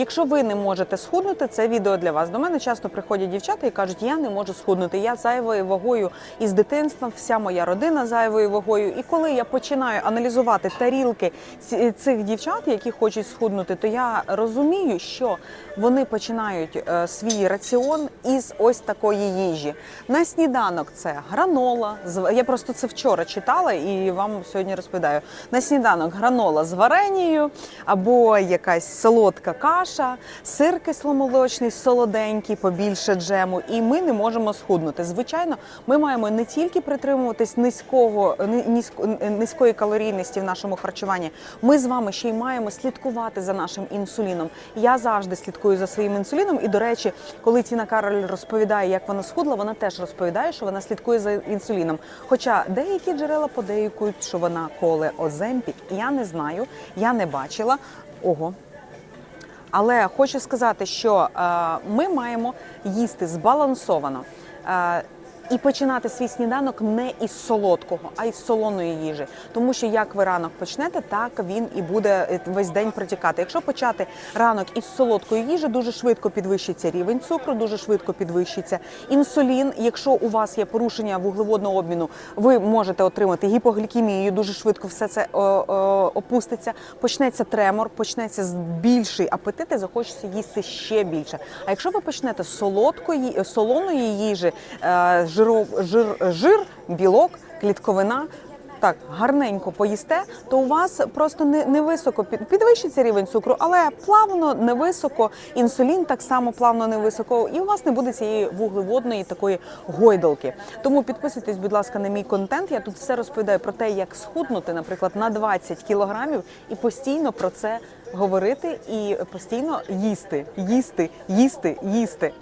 Якщо ви не можете схуднути, це відео для вас. До мене часто приходять дівчата і кажуть, я не можу схуднути. Я зайвою вагою із дитинства, вся моя родина зайвою вагою. І коли я починаю аналізувати тарілки цих дівчат, які хочуть схуднути, то я розумію, що вони починають е, свій раціон із ось такої їжі. На сніданок це гранола. Я просто це вчора читала і вам сьогодні розповідаю. На сніданок гранола з варенією або якась солодка каша, сир кисломолочний, солоденький, побільше джему. І ми не можемо схуднути. Звичайно, ми маємо не тільки притримуватись низького низько- низької калорійності в нашому харчуванні. Ми з вами ще й маємо слідкувати за нашим інсуліном. Я завжди слідкую за своїм інсуліном. І до речі, коли Тіна Кароль розповідає, як вона схудла, вона теж розповідає, що вона слідкує за інсуліном. Хоча деякі джерела подейкують, що вона коле Оземпік. Я не знаю, я не бачила. Ого, але хочу сказати, що е, ми маємо їсти збалансовано. Е, і починати свій сніданок не із солодкого, а із солоної їжі. Тому що як ви ранок почнете, так він і буде е, весь день протікати. Якщо почати ранок із солодкої їжі, дуже швидко підвищиться рівень цукру, дуже швидко підвищиться інсулін. Якщо у вас є порушення вуглеводного обміну, ви можете отримати гіпоглікемію, дуже швидко все це о, о, опуститься. Почнеться тремор, почнеться більший апетит, і захочеться їсти ще більше. А якщо ви почнете з солодкої солоної їжі, е, жиров, жир, жир, білок, клітковина. Так, гарненько поїсте, то у вас просто не, не високо підвищиться рівень цукру, але плавно, невисоко, інсулін так само плавно невисоко, і у вас не буде цієї вуглеводної такої гойдалки. Тому підписуйтесь, будь ласка, на мій контент. Я тут все розповідаю про те, як схуднути, наприклад, на 20 кілограмів, і постійно про це говорити і постійно їсти, їсти, їсти, їсти.